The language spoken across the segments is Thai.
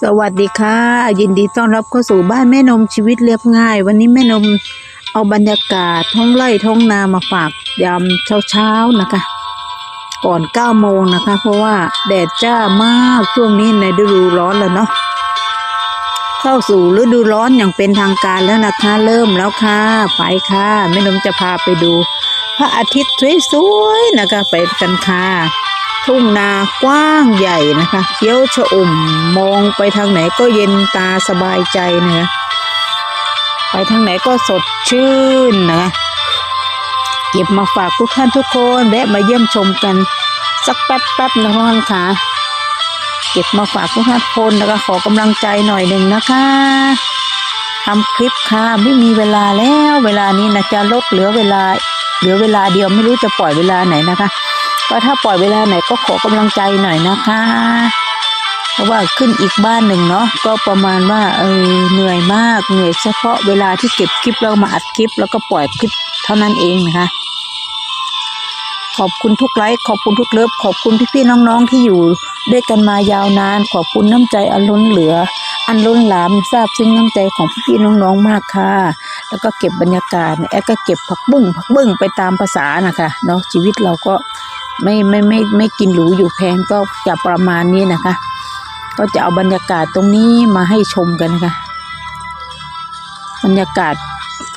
สวัสดีค่ะ ยินดีต้อนรับเข้าสู่บ้านแม่นมชีวิตเรียบง่าย วันนี้แม่นมเอาบรรยากาศท้องไร่ท้องนามาฝากยามเช้าๆนะคะ ก่อน9โมงนะคะ เพราะว่าแดดจ้ามากช่วงนี้ในฤดูร้อนแล้วเนาะเข้าสู่ฤดูร้อนอย่างเป็นทางการแล้วนะคะ เริ่มแล้วค่ะไปค่ะแม่นมจะพาไปดู พระอาทิตย์สวยๆนะคะไปกันค่ะ ทุ่งนากว้างใหญ่นะคะเขียวชะอุ่มมองไปทางไหนก็เย็นตาสบายใจนะคะไปทางไหนก็สดชื่นนะคะเก็บมาฝากทุกท่านทุกคนแวะมาเยี่ยมชมกันสักแป๊บแป๊บๆนะทุกท่านค่ะ เก็บมาฝากทุกท่านทุกคนนะคะขอกำลังใจหน่อยหนึ่งนะคะทำคลิปค่ะไม่มีเวลาแล้วเวลานี้นะจะลดเหลือเวลา เหลือเวลาเดียวไม่รู้จะปล่อยเวลาไหนนะคะก็ถ้าปล่อยเวลาไหนก็ขอกำลังใจหน่อยนะคะ เพราะว่าขึ้นอีกบ้านหนึ่งเนาะก็ประมาณว่าเออเหนื่อยมากเหนื่อยเฉพาะเวลาที่เก็บคลิปแล้วมาอัดคลิป แล้วก็ปล่อยคลิปเท่านั้นเองนะคะ ขอบคุณทุกไลค์ขอบคุณทุกเลิฟขอบคุณพี่ๆน้องๆที่อยู่ด้วยกันมายาวนาน ขอบคุณน้ำใจอันล้นเหลือ อันล้นหลามทราบซึ้งน้ำใจของพี่ๆน้องๆมากค่ะ แล้วก็เก็บบรรยากาศแอดก็เก็บผักบุ้งผักบุ้งไปตามภาษานะคะเนาะชีวิตเราก็ไม่ไม่ไม่ไม่กินหรูอยู่แพงก็จะประมาณนี้นะคะ ก็จะเอาบรรยากาศตรงนี้มาให้ชมกันนะคะบรรยากาศ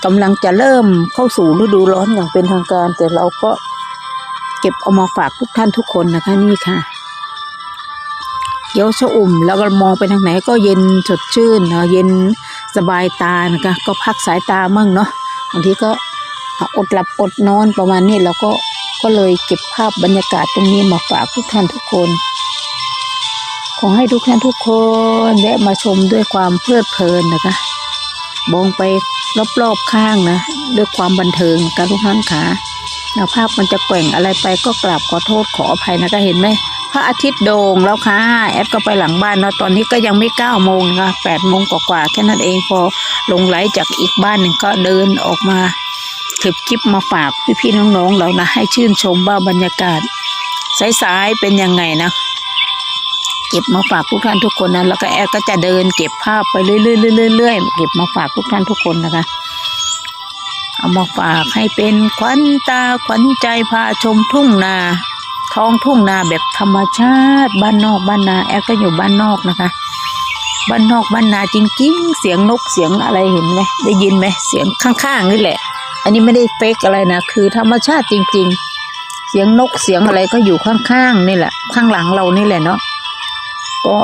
กำลังจะเริ่มเข้าสู่ฤดูร้อนอย่างเป็นทางการ แต่เราก็เก็บเอามาฝากทุกท่านทุกคนนะคะนี่ค่ะ เขียวชอุ่ม แล้วก็มองไปทางไหนก็เย็นสดชื่นเนาะเย็นสบายตานะคะก็พักสายตามั่งเนาะบางทีก็อดหลับอดนอนประมาณนี้เราก็ก็เลยเก็บภาพบรรยากาศตรงนี้มาฝากทุกท่านทุกคน ขอให้ทุกท่านทุกคนแวะมาชมด้วยความเพลิดเพลินนะคะมองไปรอบๆข้างนะด้วยความบันเทิงกันทุกท่านค่ะภาพมันจะแกว่งอะไรไปก็กราบขอโทษขออภัยนะคะเห็นไหม พระอาทิตย์โด่งแล้วค่ะ แอดก็ไปหลังบ้านเนาะตอนนี้ก็ยังไม่เก้าโมงนะคะแปดโมงกว่าๆแค่นั้นเองพอลงไหลจากอีกบ้านหนึ่งก็เดินออกมาคลิปคลิปมาฝากพี่ๆน้องๆเรานะ ให้ชื่นชมว่าบรรยากาศสายๆเป็นยังไงนะเก็บมาฝากทุกท่านทุกคนนะแล้วก็แอดก็จะเดินเก็บภาพไปเรื่อยๆเรื่อยๆเก็บมาฝากทุกท่านทุกคนนะคะเอามาฝากให้เป็นขวัญตาขวัญใจพาชมทุ่งนา ท้องทุ่งนาแบบธรรมชาติบ้านนอกบ้านนาแอดก็อยู่บ้านนอกนะคะ บ้านนอกบ้านนาจริงๆ เสียงนกเสียงอะไรเห็นไหมได้ยินไหมเสียงข้างๆนี่แหละ อันนี้ไม่ได้เฟกอะไรนะคือธรรมชาติจริง ๆ เสียงนกเสียงอะไรก็อยู่ข้างๆนี่แหละ ข้างหลังเรานี่แหละเนาะก็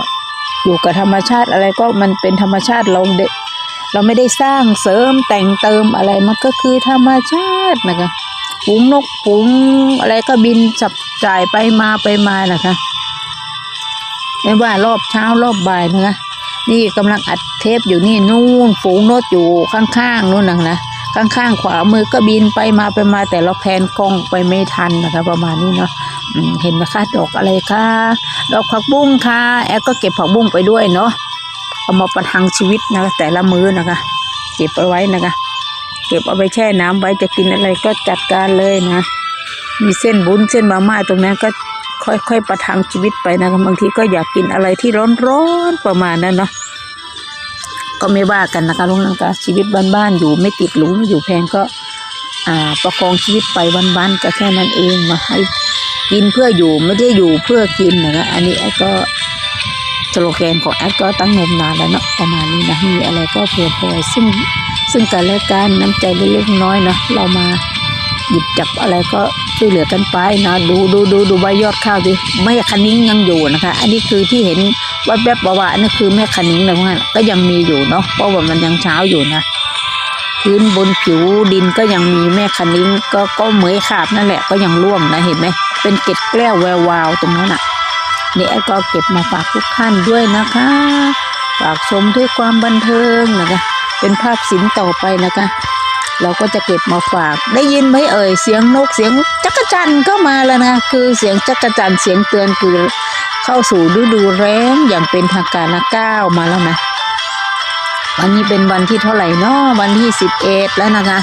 อยู่กับธรรมชาติอะไรก็มันเป็นธรรมชาติเราเดเราไม่ได้สร้างเสริมแต่งเติมอะไรมันก็คือธรรมชาตินะคะฝูงนกฝูงอะไรก็บินจับ จ่ายไปมาไปมานะคะ ไม่ว่ารอบเช้ารอบบ่ายนะคะ นี่กำลังอัดเทปอยู่นี่นู่นฝูงนกอยู่ข้างๆนู่นนะนะข้างๆขวามือก็บินไปมาไปมา แต่เราแพนกล้องไปไม่ทันนะคะ ประมาณนี้เนาะเห็นไหมคะดอกอะไรคะดอกผักบุ้งค่ะ แอดก็เก็บผักบุ้งไปด้วยเนาะเอามาประทังชีวิตนะคะ แต่ละมื้อนะคะ เก็บเอาไว้นะคะ เก็บเอาไปแช่น้ำไว้จะกินอะไรก็จัดการเลยนะ มีเส้นบุญเส้นมาม่าตรงนั้นก็ค่อยๆประทังชีวิตไปนะคะบางทีก็อยากกินอะไรที่ร้อนๆประมาณนั้นเนาะก็ไม่ว่ากันนะคะลุงนังกาชีวิตบ้านๆอยู่ไม่ติดหรูไม่อยู่แพงก็อ่าประคองชีวิตไปวันๆก็แค่นั้นเองมาให้กินเพื่ออยู่ไม่ได้อยู่เพื่อกินนะคะอันนี้แอดก็สโลแกนของแอดก็ตั้งนมนานแล้วเนาะประมาณนี้นะมีอะไรก็เผื่อแผ่ซึ่งซึ่งกันและกันน้ำใจเล็กๆน้อยๆเนาะเรามาหยิบจับอะไรก็ ช่วยเหลือกันไปนะดูดูดูดูใบยอดข้าวดิแม่คันนิ้งยังอยู่นะคะ อันนี้คือที่เห็นว่าแวบๆว่าอันนี้คือแม่คันนิ้งนะวกนั้นก็ยังมีอยู่เนาะเพราะว่ามันยังเช้าอยู่นะพื้นบนผิวดินก็ยังมีแม่คันนิ้งก็ก็เหมยขาบนั่นแหละก็ยังร่วมนะเห็นไหมเป็นเกล็ดแก้วแวววาวตรงนั้นอะนี่แอดก็เก็บมาฝากทุกท่านด้วยนะคะฝากชมด้วยความบันเทิงนะคะเป็นภาพศิลป์ต่อไปนะคะ เราก็จะเก็บมาฝาก ได้ยินไหมเอ่ยเสียงนกเสียงจักรจันทร์ก็มาแล้วนะคือเสียงจักรจันทร์เสียงเตือนคือเข้าสู่ฤดูแล้งอย่างเป็นทางการนะก้าวมาแล้วนะวันนี้เป็นวันที่เท่าไหร่นาะวันที่สิบเอ็ดแล้วนะคะ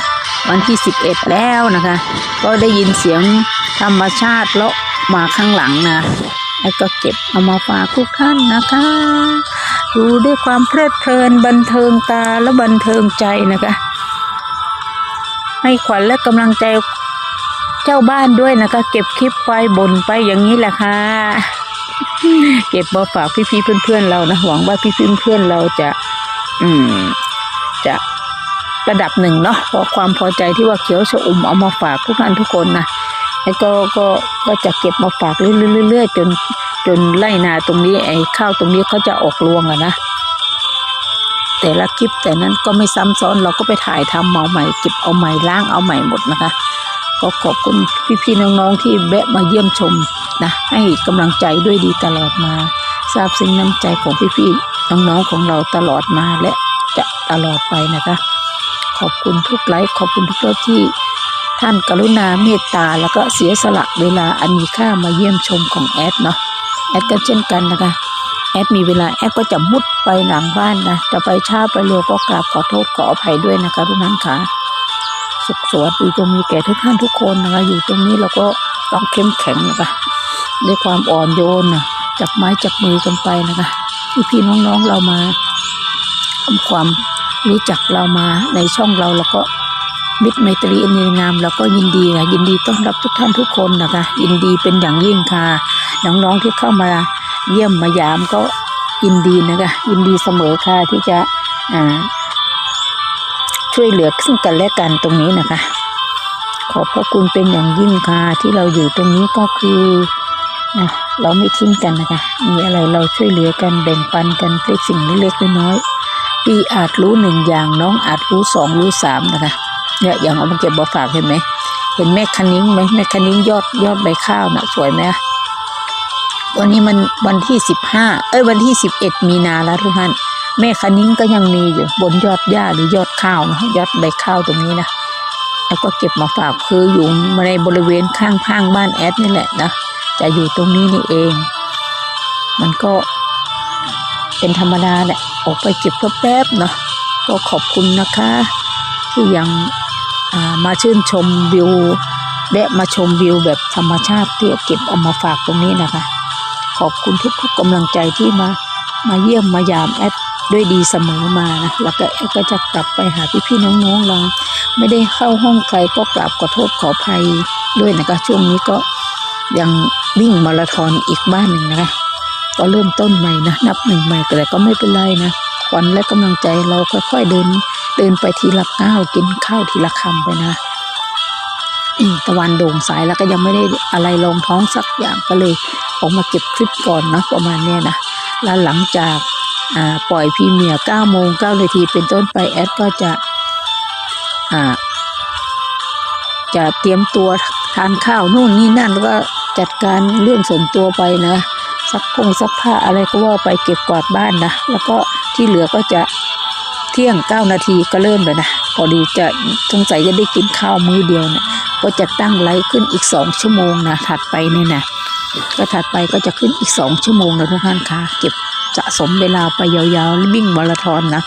วันที่สิบเอ็ดแล้วนะคะ ก็ได้ยินเสียงธรรมชาติเลาะมาข้างหลังนะแล้วก็เก็บเอามาฝากทุกท่านนะคะดูด้วยความเพลิดเพลินบันเทิงตาและบันเทิงใจนะคะ ให้ขวัญและกำลังใจเจ้าบ้านด้วยนะคะ เก็บคลิปไปบ่นไปอย่างนี้แหละค่ะ เก็บมาฝากพี่ๆเพื่อนๆเรานะหวังว่าพี่ๆเพื่อนๆเราจะ อืม จะระดับหนึ่งเนาะเพราะความพอใจที่ว่าเขียวชอุ่มเอามาฝากทุกท่านทุกคนนะแล้วก็ก็ก็จะเก็บมาฝากเรื่อยๆๆจนจนไล่นาตรงนี้ไอ้ข้าวตรงนี้เขาจะออกรวงอะนะ แต่ละคลิปแต่นั้นก็ไม่ซ้ำซ้อนเราก็ไปถ่ายทำเมาใหม่เก็บเอาใหม่ล้างเอาใหม่หมดนะคะ ก็ขอบคุณพี่ๆน้องๆที่แวะมาเยี่ยมชมนะให้กำลังใจด้วยดีตลอดมาทราบซึ้งน้ำใจของพี่ๆน้องๆของเราตลอดมาและจะตลอดไปนะคะ ขอบคุณทุกไลค์ขอบคุณทุกเลิฟที่ท่านกรุณาเมตตาแล้วก็เสียสละเวลาอันมีค่ามาเยี่ยมชมของแอดเนาะแอดก็เช่นกันนะคะ แอดมีเวลาแอดก็จะมุดไปหลังบ้านนะจะไปช้าไปเร็วก็กราบขอโทษขออภัยด้วยนะคะทุกท่านค่ะสุขสวัสดีจงมีแก่ทุกท่านทุกคนนะคะอยู่ตรงนี้เราก็ต้องเข้มแข็งนะคะด้วยความอ่อนโยนนะจับไม้จับมือกันไปนะคะพี่พี่น้องๆเรามาทำความรู้จักเรามาในช่องเราแล้วก็มิตรไมตรีอันดีงามเราก็ยินดีค่ะยินดีต้อนรับทุกท่านทุกคนนะคะ ยินดีเป็นอย่างยิ่งค่ะน้องๆที่เข้ามา เยี่ยมมายามก็ยินดีนะคะยินดีเสมอค่ะที่จะช่วยเหลือซึ่งกันและกันตรงนี้นะคะ ขอบพระคุณเป็นอย่างยิ่งค่ะที่เราอยู่ตรงนี้ก็คือนะเราไม่ทิ้งกันนะคะ มีอะไรเราช่วยเหลือกันแบ่งปันกันเป็นสิ่งเล็กๆน้อยๆพี่อาจรู้หนึ่งอย่างน้องอาจรู้สองรู้สามนะคะเนี่ยอย่างเอามาเก็บมาฝากเห็นไหมเห็นแม่คันิ้งไหมแม่คันิ้งยอดยอดใบข้าวน่ะสวยไหม วันนี้มันวันที่สิบห้าเอ้ยวันที่สิบเอ็ดมีนาแล้วทุกท่านแม่คันิ้งก็ยังมีอยู่บนยอดหญ้าหรือยอดข้าวนะยอดใบข้าวตรงนี้นะแล้วก็เก็บมาฝากคืออยู่ในบริเวณข้างข้างบ้านแอดนี่แหละนะจะอยู่ตรงนี้นี่เอง มันก็เป็นธรรมดาแหละออกไปเก็บแป๊บๆเนาะก็ขอบคุณนะคะ ที่ยังามาชื่นชมวิวแวะมาชมวิวแบบธรรมชาติที่เก็บเอามาฝากตรงนี้นะคะ ขอบคุณทุกๆกำลังใจที่มามาเยี่ยมมายามแอดด้วยดีเสมอมานะแล้วก็แอดก็จะกลับไปหาพี่ๆน้องๆเรา ไม่ได้เข้าห้องใครก็กราบขอโทษขออภัยด้วยนะคะช่วงนี้ก็ยังวิ่งมาราธอนอีกบ้านหนึ่งนะคะก็เริ่มต้นใหม่นะนับหนึ่งใหม่แต่ก็ไม่เป็นไรนะขวัญและกำลังใจเราค่อยๆเดิน เดินไปทีละก้าวกินข้าวทีละคำไปนะอืมตะวันโด่งสายแล้วก็ยังไม่ได้อะไรลงท้องสักอย่างก็เลย ออกมาเก็บคลิปก่อนนะประมาณเนี้ยนะแล้วหลังจากาปล่อยพรีเมีย9โมง9นาทีเป็นต้นไปแอดก็จะจะเตรียมตัวทานข้าวนู่นนี่นั่นแล้วก็จัดการเรื่องส่วนตัวไปนะซักพงซักผ้าอะไรก็ว่าไปเก็บกวาดบ้านนะแล้วก็ที่เหลือก็จะเที่ยงเก้านาทีก็เริ่มเลยนะพอดีจะสงสัยจะได้กินข้าวมื้อเดียวเนี่ยก็จะตั้งไลฟ์ขึ้นอีกสองชั่วโมงนะถัดไปเนี่ยนะ ก็ถัดไปก็จะขึ้นอีกสองชั่วโมงนะทุกท่านคะเก็บสะสมเวลาไปยาวๆวิ่งมาราธอนนะ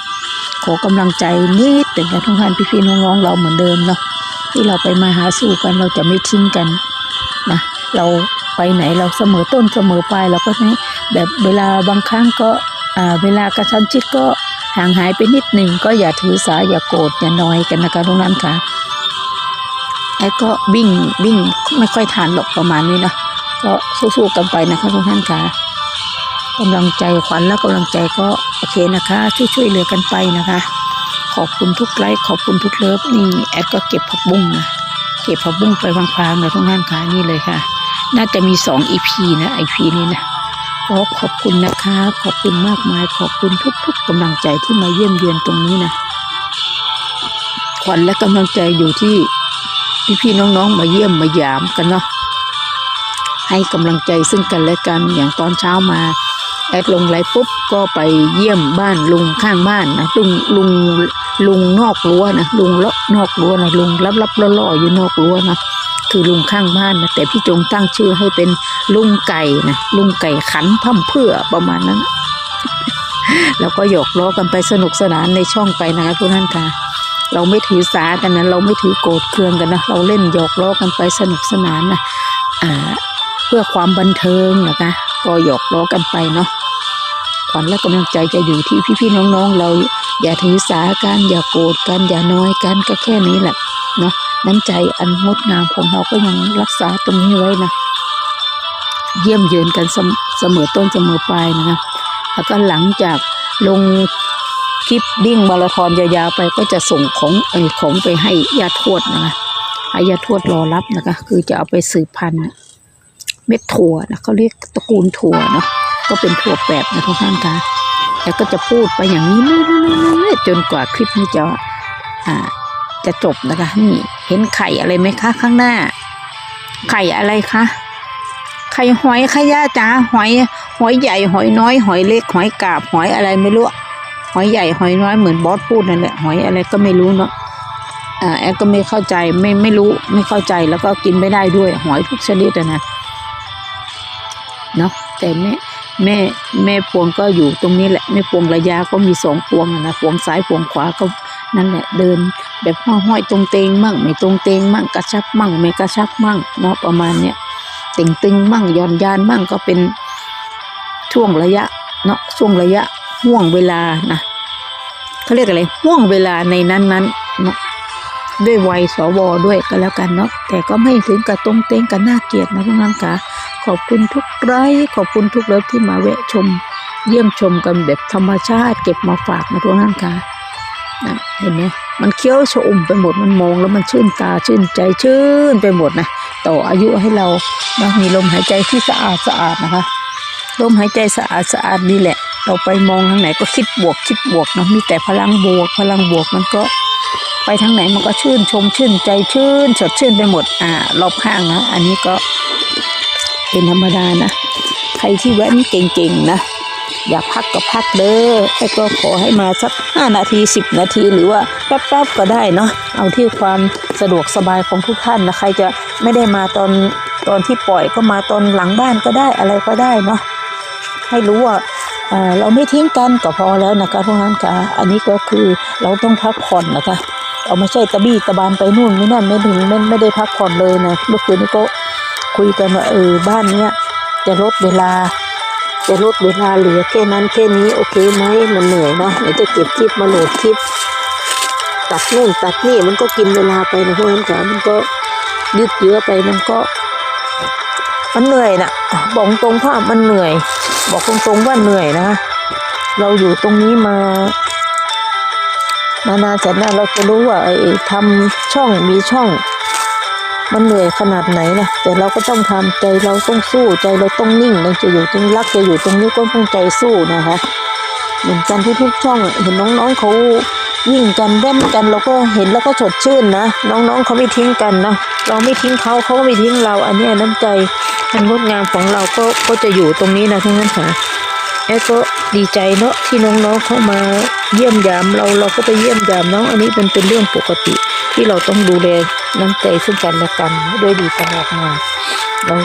ขอกำลังใจนิดหนึ่งนะทุกท่านพี่ๆน้องๆเราเหมือนเดิมเนาะที่เราไปมาหาสู่กันเราจะไม่ทิ้งกันนะเราไปไหนเราเสมอต้นเสมอปลายเราก็ไม่แบบเวลาบางครั้งก็เวลากระชั้นชิดก็ห่างหายไปนิดหนึ่งก็อย่าถือสาอย่าโกรธอย่านอยกันนะคะทุกท่านค่ะไอ้ก็วิ่งวิ่งไม่ค่อยทานหรอกประมาณนี้เนาะ ก็สู้ๆกันไปนะคะทุกท่านค่ะกำลังใจขวัญและกำลังใจก็โอเคนะคะ ช่วยช่วยเหลือกันไปนะคะ ขอบคุณทุกไลค์ขอบคุณทุกเลิฟนี่แอดก็เก็บผักบุ้งนะเก็บผักบุ้งไปพลางๆเลยทุกท่านค่ะนี่เลยค่ะ น่าจะมีสองอีพีนะไอพีนี้นะก็ขอบคุณนะคะ ขอบคุณมากมาย ขอบคุณทุก ๆกำลังใจที่มาเยี่ยมเยือนตรงนี้นะขวัญและกำลังใจอยู่ที่พี่ๆน้องๆมาเยี่ยมมายามกันเนาะ ให้กำลังใจซึ่งกันและกันอย่างตอนเช้ามาแอดลงไลฟ์ปุ๊บก็ไปเยี่ยมบ้านลุงข้างบ้านนะลุงลุงลุงนอกรั้วนะลุงเลาะนอกรั้วนะลุงรับรับล่อล่ออยู่นอกรั้วนะคือลุงข้างบ้านนะแต่พี่จงตั้งชื่อให้เป็นลุงไก่นะลุงไก่ขันพ่มเพื่อประมาณนั้น แล้วก็หยอกล้อกันไปสนุกสนานในช่องไปนะคะทุกท่านค่ะ เราไม่ถือสากันนะเราไม่ถือโกรธเคืองกันนะเราเล่นหยอกล้อกันไปสนุกสนานนะอ่า เพื่อความบันเทิงนะคะก็หยอกล้อกันไปเนาะควัญและกำลังใจจะอยู่ที่พี่ๆน้องๆ เราอย่าถือสากันอย่าโกรธกันอย่าน้อยกันก็แค่นี้แหละเนาะน้ำใจอันงดงามของเราก็ยังรักษาตรงนี้ไว้นะเยี่ยมเยือนกันเสมเสมอต้นเสมอปลายนะคะแล้วก็หลังจากลงคลิปดิ้งมาราธอนยาวๆไปก็จะส่งของเออของไปให้ญาติทวดนะคะให้ญาติทวดรอรับนะคะ คือจะเอาไปสืบพันธุ์ เม็ดถั่วนะเขาเรียกตระกูลถั่วเนาะก็เป็นถั่วแปบนะทุกท่านคะแล้วก็จะพูดไปอย่างนี้เรื่อยๆจนกว่าคลิปนี้จะอ่าจะจบนะคะนี่เห็นไข่อะไรไหมคะ ข้างหน้า ไข่อะไรคะไข่หอยขย่าจ้าหอย หอยใหญ่หอยน้อย หอยเล็ก หอยกาบ หอยอะไรไม่รู้หอยใหญ่หอยน้อยเหมือนบอสพูดนั่นแหละหอยอะไรก็ไม่รู้เนาะอ่าแอดก็ไม่เข้าใจไม่ไม่รู้ไม่เข้าใจแล้วก็กินไม่ได้ด้วย หอยทุกชนิดอะนะ เนาะแต่แม่แม่แม่พวงก็อยู่ตรงนี้แหละแม่พวงระยะก็มีสองพวงนะพวงซ้ายพวงขวาก็นั่นแหละเดิน แบบห้อยๆตรงเตงมั่งไม่ตรงเตงมั่งกระชับมั่งไม่กระชับมั่งเนาะประมาณเนี้ยติ่งตึงมั่งย่อนยานมั่งก็เป็นช่วงระยะเนาะช่วงระยะห่วงเวลานะเขาเรียกอะไรห่วงเวลาในนั้นนั้นเนาะด้วยวัยสวด้วยก็แล้วกันเนาะแต่ก็ไม่ถึงกับตรงเตงกันน่าเกลียดนะทุกท่านคะ ขอบคุณทุกไลค์ขอบคุณทุกเลิฟที่มาแวะชม เยี่ยมชมกันแบบธรรมชาติ เก็บมาฝากนะทุกท่านคะนะเห็นไหมมันเคี้ยวชอุ่มไปหมดมันมองแล้วมันชื่นตาชื่นใจชื่นไปหมดนะต่ออายุให้เรานะมีลมหายใจที่สะอาดสะอาดนะคะ ลมหายใจสะอาดสะอาดนี่แหละ เราไปมองทางไหนก็คิดบวกคิดบวกเนาะมีแต่พลังบวก พลังบวกมันก็ ไปทางไหนมันก็ชื่นชมชื่นใจชื่น สดชื่นไปหมดอ่ารอบข้างนะอันนี้ก็ เป็นธรรมดานะ ใครที่แว้นเก่งๆนะ อยากพักก็พักเด้อแต่ก็ขอให้มาสักห้านาทีสิบนาทีหรือว่าแป๊บๆก็ได้เนาะเอาที่ความสะดวกสบายของทุกท่านนะใครจะไม่ได้มาตอนตอนที่ปล่อยก็มาตอนหลังบ้านก็ได้อะไรก็ได้เนาะให้รู้ว่าเราไม่ทิ้งกันก็พอแล้วนะคะทุกท่านค่ะ อันนี้ก็คือเราต้องพักผ่อนนะคะ เอาไม่ใช่ตะบี้ตะบานไปนู่นไม่นั่นไม่ถึงไม่ไม่ได้พักผ่อนเลยนะเมื่อคืนนี้ก็ คุยกันว่าเออบ้านเนี้ยจะลดเวลา จะลดเวลาเหลือแค่นั้นแค่นี้โอเคไหมมันเหนื่อยเนาะเดี๋ยวจะเก็บคลิปมาโหลดคลิป ตัดนู่นตัดนี่มันก็กินเวลาไปนะเพวกนั้นค่ะมันก็ยืดเยื้อไปมันก็ มันเหนื่อยนะบอกตรงว่ามันเหนื่อย บอกตรงๆว่าเหนื่อยนะเราอยู่ตรงนี้มามานานแสนนานเราจะรู้ว่าไอ้ทำช่องมีช่อง มันเหนื่อยขนาดไหนนะแต่เราก็ต้องทำใจเราต้องสู้ใจเราต้องนิ่งเราจะอยู่ตรงรักจะอยู่ตรงนี้ก็ต้องใจสู้นะคะ เหมือนกันที่ทุกช่องเห็นน้องๆเขาวิ่งกันเล่นกันเราก็เห็นแล้วก็สดชื่นนะน้องๆเขาไม่ทิ้งกันนะเราไม่ทิ้งเขาเขาก็ไม่ทิ้งเรา อันนี้น้ำใจอันงดงามของเราก็ก็จะอยู่ตรงนี้นะทั้งนั้นค่ะแอดก็ดีใจเนาะที่น้องๆเขามาเยี่ยมยามเราเราก็ไปเยี่ยมยามน้องอันนี้เป็นเป็นเรื่องปกติที่เราต้องดูแล น้ำใจซึ่งกันและกันด้วยดีตลอดมาเรา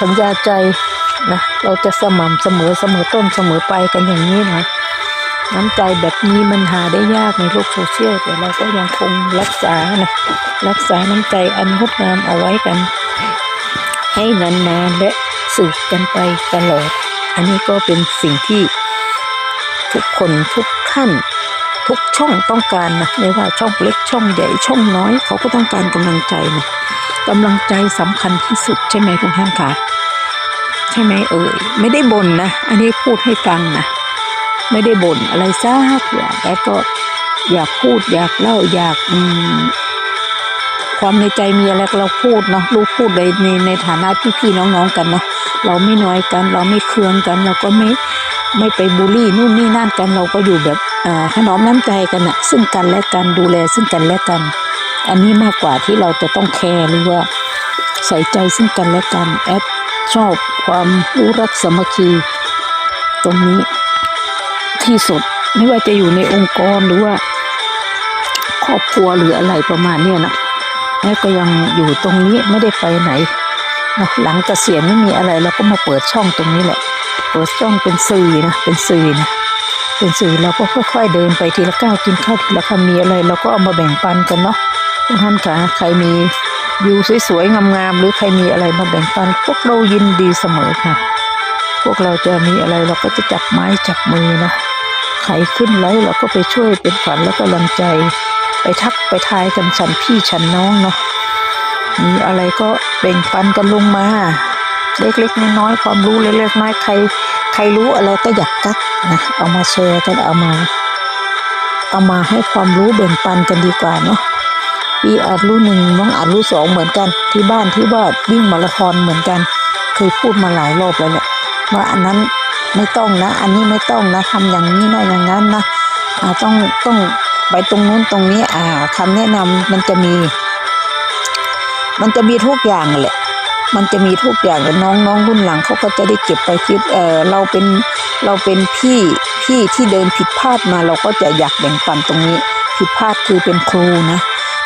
สัญญาใจนะเราจะสม่ำเสมอเสมอต้นเสมอไปกันอย่างนี้นะน้ำใจแบบนี้มันหาได้ยากในโลกโซเชียลแต่เราก็ยังคงรักษานะรักษาน้ำใจอันงดงามเอาไว้กัน ให้นานๆและสืบกันไปตลอด อันนี้ก็เป็นสิ่งที่ทุกคนทุกท่าน ทุกช่องต้องการนะไม่ว่าช่องเล็กช่องใหญ่ช่องน้อย เขาก็ต้องการกำลังใจนะกำลังใจสำคัญที่สุดใช่ไหมทุกท่านคะใช่ไหมเอ่ยไม่ได้บ่นนะ อันนี้พูดให้ฟังนะไม่ได้บ่นอะไรซักอย่างแล้วก็อยากพูดอยากเล่าอยากอืมความในใจมีอะไรเราพูดเนาะรู้พูดในในในฐานะพี่ๆน้องๆกันเนาะเราไม่น้อยกัน เราไม่เคืองกัน เราก็ไม่ไม่ไปบูลลี่นู่นนี่นั่นกัน เราก็อยู่แบบ อ่อถนอมน้ำใจกันอะซึ่งกันและกันดูแลซึ่งกันและกัน อันนี้มากกว่าที่เราจะต้องแคร์หรือว่าใส่ใจซึ่งกันและกันแอดชอบความรู้รักสามัคคี ตรงนี้ที่สุดไม่ว่าจะอยู่ในองค์กรหรือว่า ครอบครัวหรืออะไรประมาณเนี้ยนะแอดก็ยังอยู่ตรงนี้ไม่ได้ไปไหนนะหลังเกษียณไม่มีอะไรเราก็มาเปิดช่องตรงนี้แหละ เปิดช่องเป็นสื่อนะเป็นสื่อนะ เป็นสื่อเราก็ค่อยๆเดินไปทีละก้าวกินข้าวทีละคำมีอะไรเราก็เอามาแบ่งปันกันเนาะทุกท่านคะใครมีวิวสวยๆงามๆหรือใครมีอะไรมาแบ่งปัน พวกเรายินดีเสมอค่ะ พวกเราจะมีอะไรเราก็จะจับไม้จับมือนะใครขึ้นไลฟ์เราก็ไปช่วยเป็นขวัญและกำลังใจ ไปทักไปทายกันฉันพี่ฉันน้องเนาะมีอะไรก็แบ่งปันกันลงมา เล็กๆน้อยๆความรู้เล็กๆน้อยๆใคร ใครรู้อะไรก็อยากกักนะเอามาแชร์กันเอามา เอามาให้ความรู้แบ่งปันกันดีกว่าเนาะพี่อาจรู้หนึ่งน้องอาจรู้สองเหมือนกัน ที่บ้านที่บ้านวิ่งมาราธอนเหมือนกัน เคยพูดมาหลายรอบแล้วแหละว่าอันนั้นไม่ต้องนะ อันนี้ไม่ต้องนะทำอย่างนี้นะอย่างนั้นนะอ่าต้องต้องไปตรงนู้นตรงนี้ อ่าคำแนะนำมันจะมี มันจะมีทุกอย่างแหละ มันจะมีทุกอย่างน้องน้องรุ่นหลังเขาก็จะได้เก็บไปคิดเออเราเป็นเราเป็นพี่พี่ที่เดินผิดพลาดมาเราก็จะอยากแบ่งปันตรงนี้ผิดพลาดคือเป็นครูนะ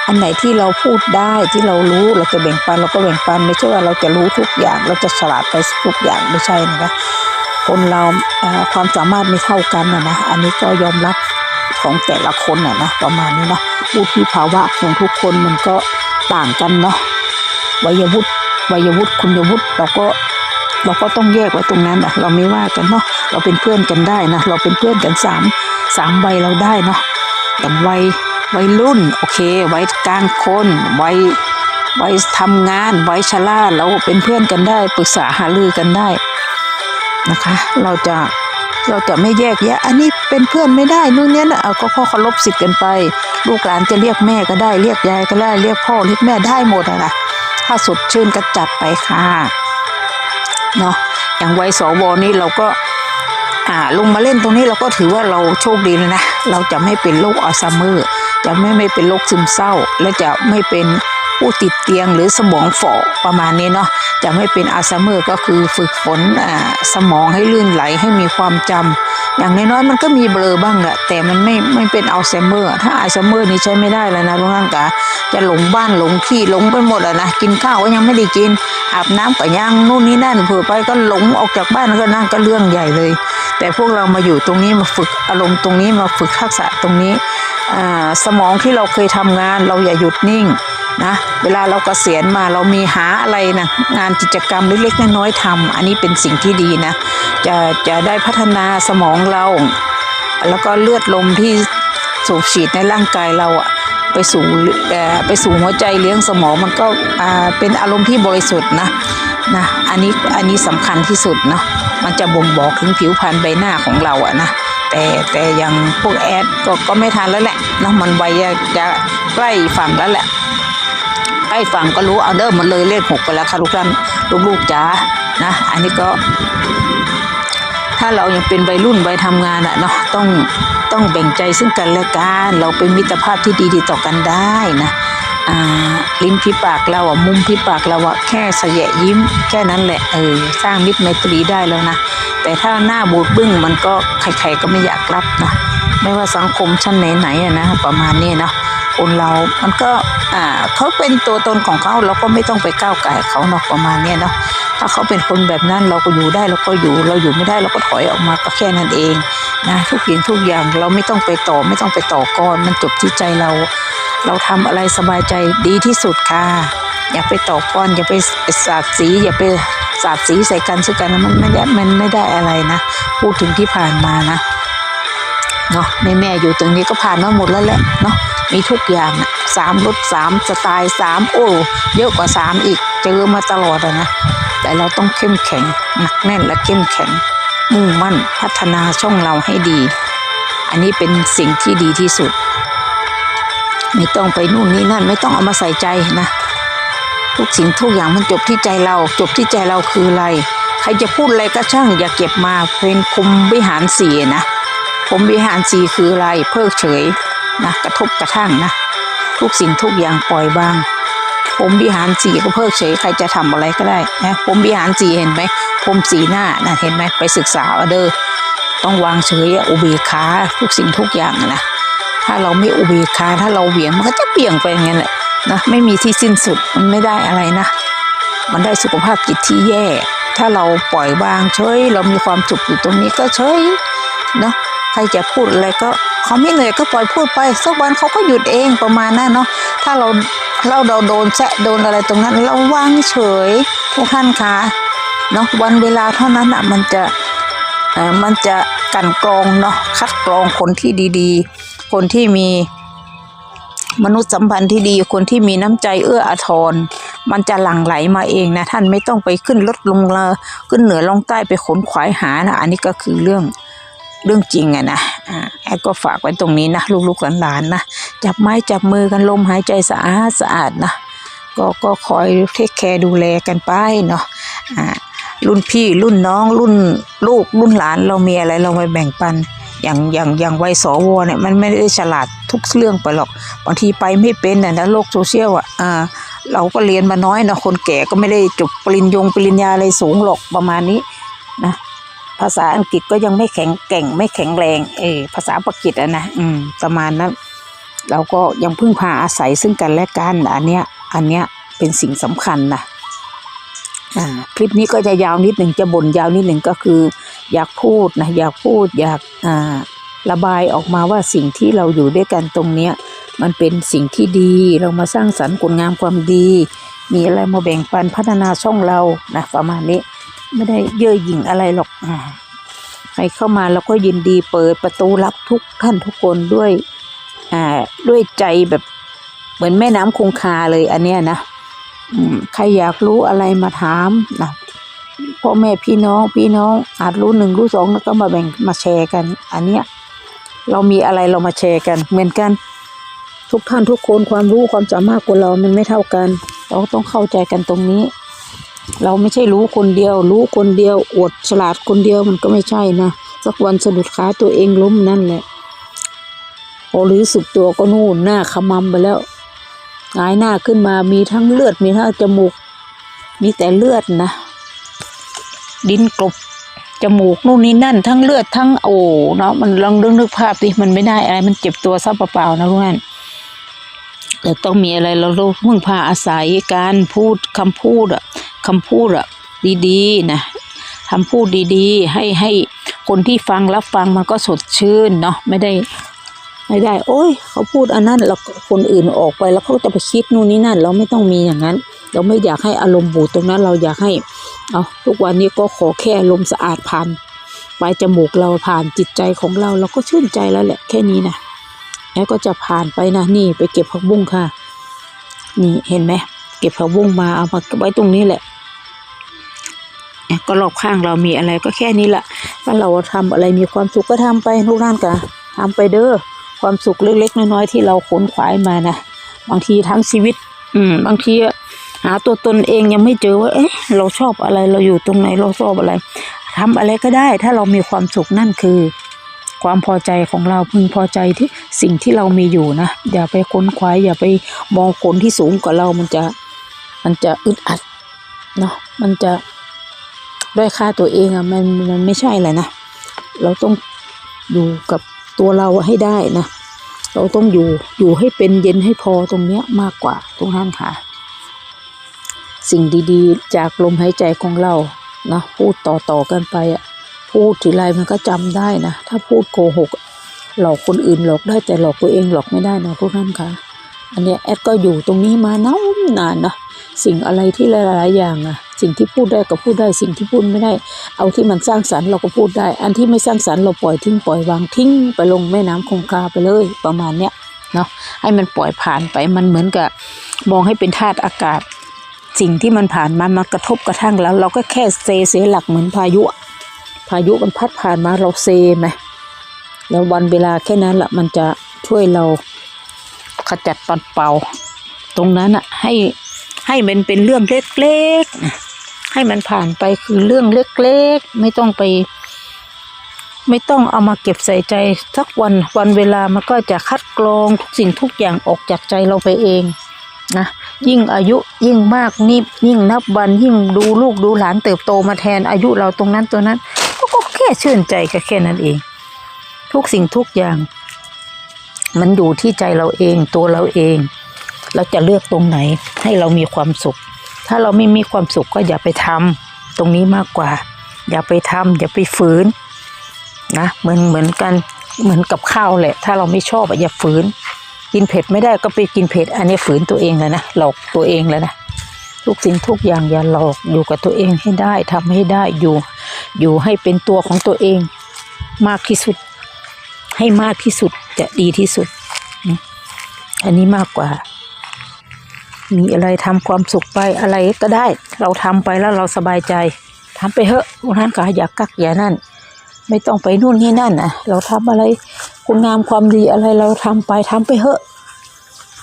อันไหนที่เราพูดได้ที่เรารู้เราจะแบ่งปันเราก็แบ่งปันไม่ใช่ว่าเราจะรู้ทุกอย่าง เราจะฉลาดไปทุกอย่างไม่ใช่นะคะคนเราความสามารถไม่เท่ากันนะนะอันนี้ก็ยอมรับของแต่ละคนนะนะประมาณนี้เนาะวุฒิภาวะของทุกคนมันก็ต่างกันเนาะวัยวุฒิ วัยวุฒิคุณวุฒิเราก็เราก็ต้องแยกไว้ตรงนั้นนะเราไม่ว่ากันเนาะเราเป็นเพื่อนกันได้นะเราเป็นเพื่อนกันสามสามใบเราได้เนาะอย่างวัยวัยรุ่นโอเควัยกลางคนวัยวัยทำงานวัยชราเราเป็นเพื่อนกันได้ปรึกษาหารือกันได้นะคะ เราจะเราจะไม่แยกแยะ อันนี้เป็นเพื่อนไม่ได้นู่นเนี้ยนะเอาก็ข้อเคารพสิทธิ์กันไป ลูกหลานจะเรียกแม่ก็ได้เรียกยายก็ได้เรียกพ่อเรียกแม่ได้หมดอะนะ ถ้าสดชื่นก็จัดไปค่ะเนาะอย่างวัยสวนี่เราก็อ่าลงมาเล่นตรงนี้เราก็ถือว่าเราโชคดีแล้วนะ เราจะไม่เป็นโรคอัลไซเมอร์ จะไม่ไม่เป็นโรคซึมเศร้า และจะไม่เป็น ผู้ติดเตียงหรือสมองฝ่อประมาณนี้เนาะจะไม่เป็นอัลไซเมอร์ก็คือฝึกฝนอ่าสมองให้ลื่นไหลให้มีความจำอย่างน้อยๆมันก็มีเบลอบ้างแหละแต่มันไม่ไม่เป็นอัลไซเมอร์ถ้าอัลไซเมอร์นี่ใช้ไม่ได้แล้วนะลุงนั่นกะจะหลงบ้านหลงที่หลงไปหมดอะนะกินข้าวก็ยังไม่ได้กิน อาบน้ำก็ยังนู่นนี่นั่นเผื่อไปก็หลงออกจากบ้านก็นั่นก็เรื่องใหญ่เลย แต่พวกเรามาอยู่ตรงนี้มาฝึกอารมณ์ตรงนี้มาฝึกทักษะตรงนี้อ่าสมองที่เราเคยทำงานเราอย่าหยุดนิ่ง นะเวลาเรากเกษียณมาเรามีหาอะไรนะงานกิจกรรมเล็กๆน้อยๆทำอันนี้เป็นสิ่งที่ดีนะจะจะได้พัฒนาสมองเรา แล้วก็เลือดลมที่สูบฉีดในร่างกายเราอะไปสู่ไปสู่หัวใจเลี้ยงสมองมันก็อ่าเป็นอารมณ์ที่บริสุทธิ์นะนะอันนี้อันนี้สำคัญที่สุดเนาะมันจะบ่งบอกถึงผิวพรรณใบหน้าของเราอะนะแต่แต่อย่างพวกแอดก็ก็ไม่ทันแล้วแหละเนาะมันวัยจะใกล้ฝั่งแล้วแหละ ใกล้ฝั่งก็รู้เอาเดิมมันเลยเลขหกไปแล้วค่ะทุกท่านลูกๆจ๋านะ อันนี้ก็ ถ้าเรายังเป็นวัยรุ่นวัยทำงานอะเนาะต้องต้องแบ่งใจซึ่งกันและกันเราเป็นมิตรภาพที่ดีๆต่อกันได้นะอ่าลิ้นพิปากเราอะมุมพิปากเราอะแค่สยะยิ้ม แค่นั้นแหละเออสร้างมิตรไมตรีได้แล้วนะ แต่ถ้าหน้าบูดบึ้งมันก็ใครๆก็ไม่อยากรับนะไม่ว่าสังคมชั้นไหนๆนะประมาณนี้เนาะคนเรา มันก็ อ่าเขาเป็นตัวตนของเขาเราก็ไม่ต้องไปก้าวไก่เขาเนาะประมาณเนี้ยเนาะถ้าเขาเป็นคนแบบนั้นเราก็อยู่ได้เราก็อยู่ เราอยู่ไม่ได้เราก็ถอยออกมาก็แค่นั้นเองนะทุกอย่างทุกอย่างเราไม่ต้องไปต่อไม่ต้องไปต่อกรมันจบที่ใจเรา เราทำอะไรสบายใจดีที่สุดค่ะ อย่าไปต่อกรอย่าไปสาดสีอย่าไปสาดสีใส่กันซึ่งกันมันไม่ได้มันไม่ได้อะไรนะพูดถึงที่ผ่านมานะเนาะแม่แม่อยู่ตรงนี้ก็ผ่านมาหมดแล้วแหละเนาะ มีทุกอย่างอะสามรถสามสไตล์สามโอ้เยอะกว่าสามอีกเจอมาตลอดอะนะแต่เราต้องเข้มแข็งหนักแน่นและเข้มแข็ง มุ่งมั่นพัฒนาช่องเราให้ดี อันนี้เป็นสิ่งที่ดีที่สุด ไม่ต้องไปนู่นนี่นั่นไม่ต้องเอามาใส่ใจนะ ทุกสิ่งทุกอย่างมันจบที่ใจเรา จบที่ใจเราคืออะไร ใครจะพูดอะไรก็ช่าง อย่าเก็บมาเป็นพรมวิหารสีนะพรมวิหารสีคืออะไร เพิกเฉย นะกระทบกระทั่งนะ ทุกสิ่งทุกอย่างปล่อยวาง ผมวิหารสีก็เพิกเฉยใครจะทำอะไรก็ได้นะผมวิหารสีเห็นไหมผมสีหน้านะเห็นไหมไปศึกษาเอาเด้อต้องวางเฉยอุเบกขาทุกสิ่งทุกอย่างนะถ้าเราไม่อุเบกขาถ้าเราเหวี่ยงมันก็จะเปี่ยงไปอย่างนั้นแหละนะไม่มีที่สิ้นสุดมันไม่ได้อะไรนะ มันได้สุขภาพจิตที่แย่ ถ้าเราปล่อยวางเฉยเรามีความสุขอยู่ตรงนี้ก็เฉยเนาะใครจะพูดอะไรก็ เขาไม่เหนื่อยก็ปล่อยพูดไปสักวันเขาก็หยุดเองประมาณนั้นเนาะถ้าเราเราเราโดนแซะโดนอะไรตรงนั้น เราวางเฉยทุกท่านคะเนาะวันเวลาเท่านั้นอะมันจะเออมันจะกันกรองเนาะคัดกรองคนที่ดีๆ คนที่มีมนุษยสัมพันธ์ที่ดีคนที่มีน้ำใจเอื้ออาทร มันจะหลั่งไหลมาเองนะ ท่านไม่ต้องไปขึ้นรถลงเลอขึ้นเหนือลงใต้ไปขนขวายหานะ อันนี้ก็คือเรื่อง เรื่องจริงอะนะแอดก็ฝากไว้ตรงนี้นะลูกๆหลานๆนะจับไม้จับมือกันลมหายใจสะอาดสะอาดนะก็ก็คอยเทคแคร์ดูแลกันไปเนาะอ่ารุ่นพี่รุ่นน้องรุ่นลูกรุ่นหลานเรามีอะไรเราไปแบ่งปันอย่างอย่างอย่างวัยสวเนี่ยมันไม่ได้ฉลาดทุกเรื่องไปหรอกบางทีไปไม่เป็นน่ะนะโลกโซเชียลอะเราก็เรียนมาน้อยนะคนแก่ก็ไม่ได้จบปริญญงปริญญาอะไรสูงหรอกประมาณนี้นะ ภาษาอังกฤษก็ยังไม่แข็งแกร่งไม่แข็งแรงเออภาษาปากีสอะนะอืมประมาณนั้นเราก็ยังพึ่งพาอาศัยซึ่งกันและกันอันเนี้ยอันเนี้ยเป็นสิ่งสำคัญนะคลิปนี้ก็จะยาวนิดหนึ่งจะบ่นยาวนิดหนึ่งก็คือ อยากพูดนะอยากพูดอยากระบายออกมาว่าสิ่งที่เราอยู่ด้วยกันตรงเนี้ยมันเป็นสิ่งที่ดีเรามาสร้างสรรค์คุณงามความดี มีอะไรมาแบ่งปันพัฒนาช่องเรานะประมาณนี้ ไม่ได้เย่อหยิ่งอะไรหรอกอ่าใครเข้ามาเราก็ยินดีเปิดประตูรับทุกท่านทุกคนด้วยอ่าด้วยใจแบบเหมือนแม่น้ำคงคาเลยอันเนี้ยนะใครอยากรู้อะไรมาถามนะพ่อแม่พี่น้องพี่น้องอาจรู้หนึ่งรู้สองแล้วก็มาแบ่งมาแชร์กัน อันเนี้ยเรามีอะไรเรามาแชร์กัน เหมือนกัน ทุกท่านทุกคนความรู้ความสามารถของเรามันไม่เท่ากัน เราต้องเข้าใจกันตรงนี้ เราไม่ใช่รู้คนเดียว รู้คนเดียว อวดฉลาดคนเดียวมันก็ไม่ใช่นะสักวันสะดุดขาตัวเองล้มนั่นแหละพอรู้สึกตัวก็นู่นหน้าขมำไปแล้วหงายหน้าขึ้นมามีทั้งเลือดมีทั้งจมูก มีแต่เลือดนะ ดินกลบจมูกนู่นนี่นั่น ทั้งเลือดทั้งโอ้เนาะมันลองนึกนึกภาพดิมันไม่ได้อะไรมันเจ็บตัวซะเปล่าๆนะทุกท่าน แต่ต้องมีอะไรเราต้องพึ่งพาอาศัยการพูดคำพูดอะคำพูดอะดีๆนะคำพูดดีๆ ให้ให้คนที่ฟังรับฟังมันก็สดชื่นเนาะไม่ได้ไม่ได้ โอ้ย เขาพูดอันนั้นแล้วคนอื่นออกไปแล้วเขาจะไปคิดนู่นนี่นั่น เราไม่ต้องมีอย่างนั้น เราไม่อยากให้อารมณ์บูดตรงนั้น เราอยากให้ เอาทุกวันนี้ก็ขอแค่ลมสะอาดผ่านปลายจมูกเราผ่านจิตใจของเรา เราก็ชื่นใจแล้วแหละแค่นี้นะ แล้วก็จะผ่านไปนะนี่ไปเก็บผักบุ้งค่ะ นี่เห็นไหมเก็บผักบุ้งมาเอามาไว้ตรงนี้แหละก็รอบข้างเรามีอะไรก็แค่นี้แหละถ้าเราทำอะไรมีความสุขก็ทำไปทุกท่านกะทำไปเด้อความสุขเล็กๆน้อยๆที่เราขนขวายมานะบางทีทั้งชีวิต อืม บางทีหาตัวตนเองยังไม่เจอว่าเอ๊ะเราชอบอะไรเราอยู่ตรงไหนเราชอบอะไรทำอะไรก็ได้ ถ้าเรามีความสุขนั่นคือ ความพอใจของเราพึงพอใจที่สิ่งที่เรามีอยู่นะ อย่าไปค้นคว้าอย่าไปมองคนที่สูงกว่าเรามันจะมันจะอึดอัดเนาะมันจะด้อยค่าตัวเองอะมันมันไม่ใช่แหละนะเราต้องอยู่กับตัวเราให้ได้นะเราต้องอยู่อยู่ให้เป็นเย็นให้พอตรงเนี้ยมากกว่าตรงนั้นค่ะ สิ่งดีๆ จากลมหายใจของเรานะพูดต่อๆกันไปอะ พูดทีไรมันก็จำได้นะ ถ้าพูดโกหก หลอกคนอื่นหลอกได้แต่หลอกตัวเองหลอกไม่ได้นะทุกท่านคะอันเนี้ยแอดก็อยู่ตรงนี้มานานนานนะสิ่งอะไรที่หลายๆอย่างอะสิ่งที่พูดได้ก็พูดได้สิ่งที่พูดไม่ได้ เอาที่มันสร้างสรรค์เราก็พูดได้ อันที่ไม่สร้างสรรค์เราปล่อยทิ้งปล่อยวางทิ้งไปลงแม่น้ำคงคาไปเลยประมาณเนี้ยเนาะให้มันปล่อยผ่านไปมันเหมือนกับมองให้เป็นธาตุอากาศ สิ่งที่มันผ่านมามันกระทบกระทั่งแล้ว เราก็แค่เซเสหลักเหมือนพายุ พายุมันพัดผ่านมาเราเซไหมแล้ววันเวลาแค่นั้นแหละมันจะช่วยเราขจัดปัดเป่า ตรงนั้นอะให้ให้มันเป็นเรื่องเล็กๆ ให้มันผ่านไปคือเรื่องเล็กๆ ไม่ต้องไป ไม่ต้องเอามาเก็บใส่ใจสักวันวันเวลามันก็จะคัดกรองทุกสิ่งทุกอย่างออกจากใจเราไปเองนะยิ่งอายุยิ่งมากนิบยิ่งนับวันยิ่งดูลูกดูหลานเติบโตมาแทนอายุเราตรงนั้นตัวนั้น ชื่นใจก็แค่นั้นเอง ทุกสิ่งทุกอย่าง มันอยู่ที่ใจเราเองตัวเราเอง เราจะเลือกตรงไหนให้เรามีความสุข ถ้าเราไม่มีความสุขก็อย่าไปทำตรงนี้มากกว่า อย่าไปทำอย่าไปฝืนนะเหมือนเหมือนกันเหมือนกับข้าวแหละ ถ้าเราไม่ชอบอะอย่าฝืน กินเผ็ดไม่ได้ก็ไปกินเผ็ด อันนี้ฝืนตัวเองแล้วนะหลอกตัวเองแล้วนะ ทุกสิ่งทุกอย่างอย่าหลอกอยู่กับตัวเองให้ได้ทำให้ได้อยู่ อยู่ให้เป็นตัวของตัวเองมากที่สุด ให้มากที่สุดจะดีที่สุด อันนี้มากกว่า มีอะไรทำความสุขไปอะไรก็ได้ เราทำไปแล้วเราสบายใจทำไปเถอะพวกนั้นก็อย่ากักอย่านั่น ไม่ต้องไปนู่นนี่นั่นนะเราทำอะไรคุณงามความดีอะไรเราทำไปทำไปเถอะ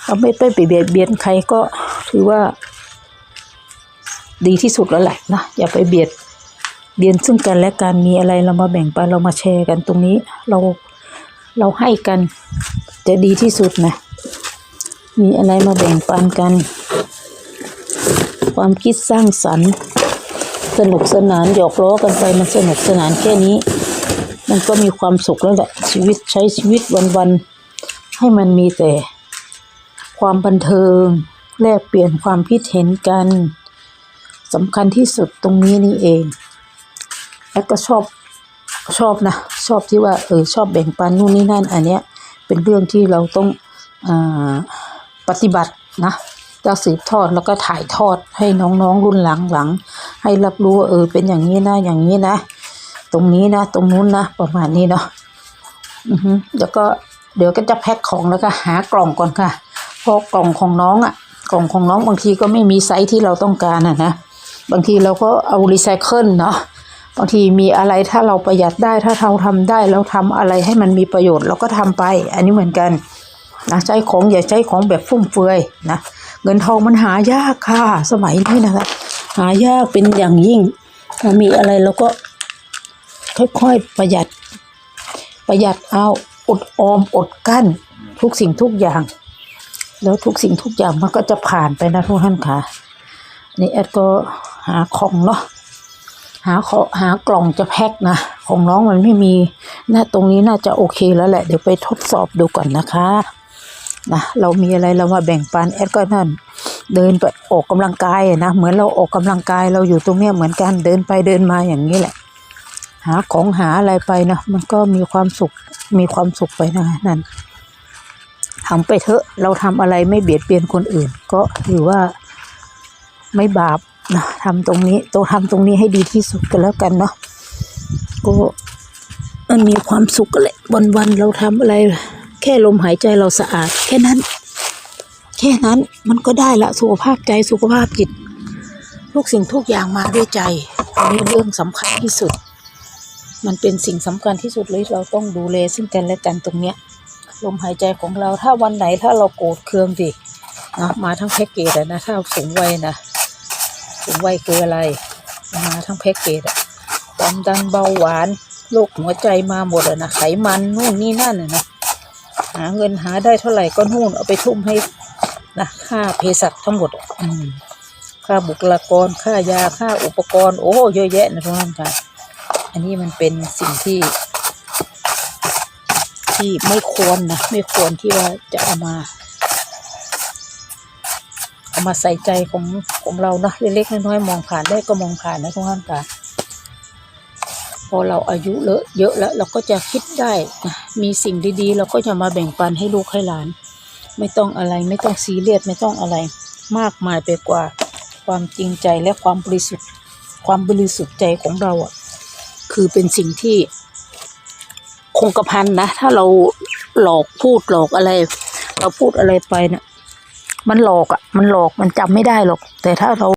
เราไม่ไปเบียดเบียนใครก็ถือว่า ดีที่สุดแล้วแหละนะอย่าไปเบียดเบียนซึ่งกันและกันมีอะไรเรามาแบ่งปันเรามาแชร์กันตรงนี้ เราเราให้กันจะดีที่สุดนะ มีอะไรมาแบ่งปันกัน ความคิดสร้างสรรค์ สนุกสนานหยอกล้อกันไปมันสนุกสนานแค่นี้ มันก็มีความสุขแล้วแหละชีวิตใช้ชีวิตวันๆให้มันมีแต่ ความบันเทิงแลกเปลี่ยนความคิดเห็นกัน สำคัญที่สุดตรงนี้นี่เองแล้วก็ชอบชอบนะ ชอบที่ว่าเออชอบแบ่งปันนู่นนี่นั่นอันเนี้ยเป็นเรื่องที่เราต้องอปฏิบัตินะจะสืบทอดแล้วก็ถ่ายทอดให้น้องๆรุ่นหลังๆให้รับรู้ว่าเออเป็นอย่างนี้นะอย่างนี้นะ ตรงนี้นะ ตรงนู้นนะประมาณนี้เนาะอือฮึแล้วก็เดี๋ยวก็จะแพ็คของแล้วก็หากล่องก่อนค่ะเพราะกล่องของน้องอะ่ะกล่องของน้องบางทีก็ไม่มีไซส์ที่เราต้องการอะนะ บางทีเราก็เอารีไซเคิลเนาะบางทีมีอะไรถ้าเราประหยัดได้ถ้าเราทำได้เราทำอะไรให้มันมีประโยชน์เราก็ทำไป อันนี้เหมือนกันนะใช้ของอย่าใช้ของแบบฟุ่มเฟือยนะเงินทองมันหายากค่ะ สมัยนี้นะคะหายากเป็นอย่างยิ่งเรามีอะไรเราก็ค่อยๆประหยัด ประหยัดเอาอดออมอดกั้น ทุกสิ่งทุกอย่าง แล้วทุกสิ่งทุกอย่างมันก็จะผ่านไปนะทุกท่านค่ะนี่แอดก็ หาของเนาะหาขอหากล่องจะแพ็คนะของน้องมันไม่มีน่าตรงนี้น่าจะโอเคแล้วแหละ เดี๋ยวไปทดสอบดูก่อนนะคะนะเรามีอะไรเรามาแบ่งปันแอดก็นั่นเดินไปออกกำลังกายนะเหมือนเราออกกำลังกายเราอยู่ตรงเนี้ยเหมือนกันเดินไปเดินมาอย่างนี้แหละ หาของหาอะไรไปนะมันก็มีความสุขมีความสุขไปนะนั่นทำไปเถอะเราทำอะไรไม่เบียดเบียนคนอื่น ก็ถือว่าไม่บาป นะทำตรงนี้ต้องทำตรงนี้ให้ดีที่สุดกันแล้วกันเนาะก็มันมีความสุขกันแหละวันๆเราทำอะไร แค่ลมหายใจเราสะอาด แค่นั้น แค่นั้นมันก็ได้ละสุขภาพใจสุขภาพจิตทุกสิ่งทุกอย่างมาด้วยใจอันนี้เรื่องสำคัญที่สุด มันเป็นสิ่งสำคัญที่สุดเลยเราต้องดูแลซึ่งกันและกันตรงเนี้ยลมหายใจของเราถ้าวันไหนถ้าเราโกรธเคืองดินะมาทั้งแพ็กเกจนะถ้าสูงวัยนะ สูงวัยคืออะไรมาทั้งแพ็กเกจอะความดันเบาหวานโรคหัวใจมาหมดอะนะไขมันนู่นนี่นั่นอะนะหาเงินหาได้เท่าไหร่ก็นู่นเอาไปทุ่มให้นะค่าเภสัชทั้งหมดอะอืมค่าบุคลากรค่ายาค่าอุปกรณ์โอ้เยอะแยะนะทุกท่านค่ะอันนี้มันเป็นสิ่งที่ ที่ไม่ควรนะไม่ควรที่ว่าจะเอามา เอามาใส่ใจของของเราเนาะเล็กๆน้อยๆมองผ่านได้ก็มองผ่านนะทุกท่านค่ะพอเราอายุเลอะเยอะแล้วเราก็จะคิดได้มีสิ่งดีๆ เราก็จะมาแบ่งปันให้ลูกให้หลาน ไม่ต้องอะไรไม่ต้องซีเรียสไม่ต้องอะไรมากมายไปกว่าความจริงใจและความบริสุทธิ์ความบริสุทธิ์ใจของเราอะคือเป็นสิ่งที่คงกระพันนะ ถ้าเราหลอกพูดหลอกอะไร เราพูดอะไรไปเนี่ย มันหลอกอะมันหลอกมันจำไม่ได้หรอกแต่ถ้าเรา